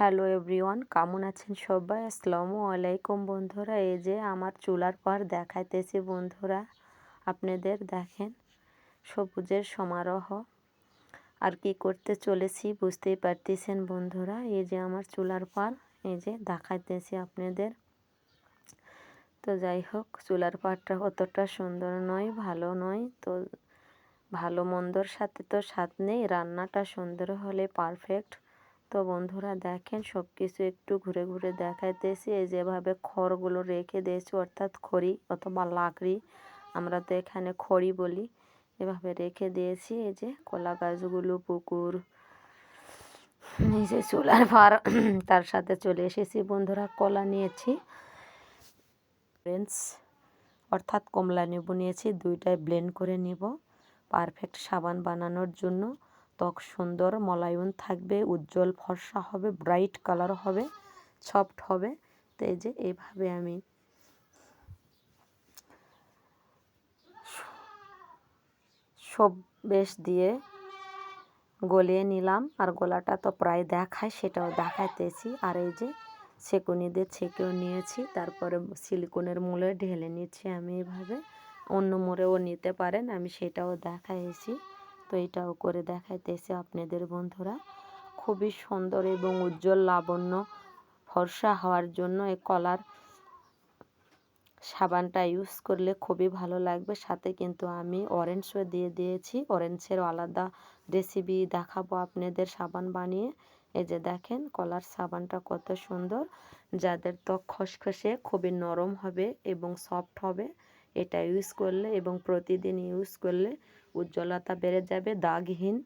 Hello everyone কেমন আছেন সবাই? আসসালামু আলাইকুম বন্ধুরা। এই যে আমার চুলার পর দেখাইতেছি বন্ধুরা। আপনাদের দেখেন, সবুজের সমারোহ। আর কি করতে চলেছি বুঝতেই পারতেছেন বন্ধুরা। এই যে আমার চুলার পার এই যে দেখাইতেছি আপনাদের। তো যাই হোক, চুলার পাড়টা অতটা সুন্দর নয়, ভালো নয়। তো ভালো মন্দর সাথে তো স্বাদ নেই। রান্নাটা সুন্দর হলে পারফেক্ট তো বন্ধুরা দেখেন সব কিছু একটু ঘুরে ঘুরে দেখাইতেছি। এই যেভাবে খড়গুলো রেখে দিয়েছি, অর্থাৎ খড়ি অথবা লাকড়ি, আমরা তো এখানে খড়ি বলি। এভাবে রেখে দিয়েছি, এই যে কলা গাছগুলো, পুকুর নিজে চুলার ভার তার সাথে চলে এসেছি বন্ধুরা, কলা নিয়েছি। অর্থাৎ কমলা নেবু নিয়েছি, দুইটাই ব্লেন্ড করে নিব। পারফেক্ট সাবান বানানোর জন্য। ত্বক সুন্দর, মলায়ন থাকবে, উজ্জ্বল ফর্সা হবে ব্রাইট কালার হবে সফট হবে। তো এই যে এইভাবে আমি সব বেশ দিয়ে গলিয়ে নিলাম। আর গোলাটা তো প্রায় দেখায়, সেটাও দেখাইতেছি। আর এই যে ছেকুনি দিয়ে ছেঁকেও নিয়েছি। তারপরে সিলিকনের মূলে ঢেলে নিচ্ছি আমি এইভাবে অন্য মোড়েও নিতে পারেন, আমি সেটাও দেখাইছি। তো এটাও করে দেখাইতেছি আপনাদের বন্ধুরা। খুবই সুন্দর এবং উজ্জ্বল লাবণ্য ফর্সা হওয়ার জন্য এই কলার সাবানটা ইউজ করলে খুবই ভালো লাগবে। সাথে কিন্তু আমি অরেঞ্জও দিয়ে দিয়েছি। অরেঞ্জের আলাদা রেসিপি দেখাবো আপনাদের সাবান বানিয়ে। এই যে দেখেন কলার সাবানটা কত সুন্দর। যাদের ত্বক খসখসে খুবই নরম হবে এবং সফট হবে, এটা ইউজ করলে এবং প্রতিদিন ইউজ করলে উজ্জ্বলতা বেড়ে যাবে, দাগহীন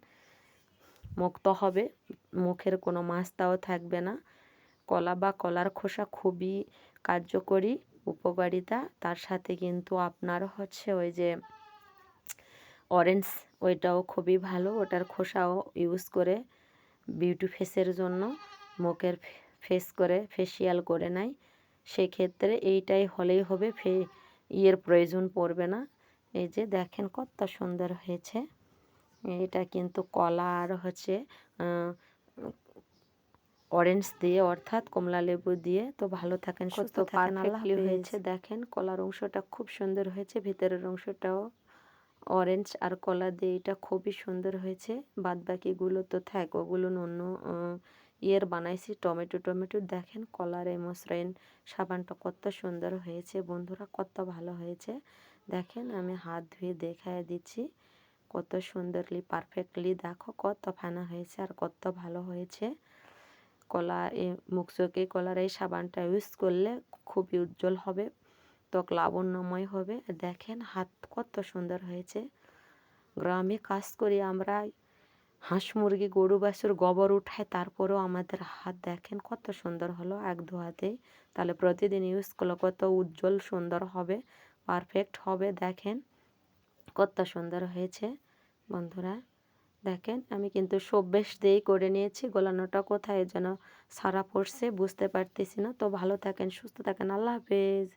মুক্ত হবে, মুখের কোনো মাস্তাও থাকবে না। কলা বা কলার খোসা খুবই কার্যকরী উপকারিতা। তার সাথে কিন্তু আপনার হচ্ছে ওই যে অরেঞ্জ ওইটাও খুবই ভালো। ওটার খোসাও ইউজ করে বিউটি ফেসের জন্য মুখের ফেস করে ফেসিয়াল করে নেয়। সেক্ষেত্রে এইটাই হলেই হবে, ফে, ইয়ের প্রয়োজন পড়বে না। এই যে দেখেন কত সুন্দর হয়েছে। এটা কিন্তু কলা আর হচ্ছে অরেঞ্জ দিয়ে অর্থাৎ কমলা লেবু দিয়ে। তো ভালো থাকেন সুস্থ থাকেন পারফেক্টলি হয়েছে দেখেন কলার অংশটা খুব সুন্দর হয়েছে ভিতরের অংশটাও অরেঞ্জ আর কলা দিয়ে এটা খুবই সুন্দর হয়েছে। বাদ বাকিগুলো তো থাক ওগুলো অন্য ইয়ের বানাইছি, টমেটো টমেটো। দেখেন কলার এই মসরাইন সাবানটা কত সুন্দর হয়েছে। বন্ধুরা, কত ভালো হয়েছে। দেখেন আমি হাত ধুয়ে দেখায় দিচ্ছি। কত সুন্দরলি পারফেক্টলি দেখো কত ফানা হয়েছে আর কত ভালো হয়েছে। কলা এই মুখচোকে কলার এই সাবানটা ইউজ করলে খুবই উজ্জ্বল হবে, ত্বক লাবণ্যময় হবে। দেখেন হাত কত সুন্দর হয়েছে। গ্রামে কাজ করি আমরা হাঁস মুরগি, গরু, বাছুর, গোবর উঠায় তারপরেও আমাদের হাত দেখেন কত সুন্দর হলো এক দু হাতেই তাহলে প্রতিদিন ইউজ করলে কত উজ্জ্বল সুন্দর হবে পারফেক্ট হবে, দেখেন কত সুন্দর হয়েছে। বন্ধুরা, দেখেন আমি কিন্তু সব বেশ দিয়েই করে নিয়েছি, গোলানোটা কোথায় যেন সারা পড়ছে বুঝতে পারতেছি না। তো ভালো থাকেন, সুস্থ থাকেন, আল্লাহ হাফেজ।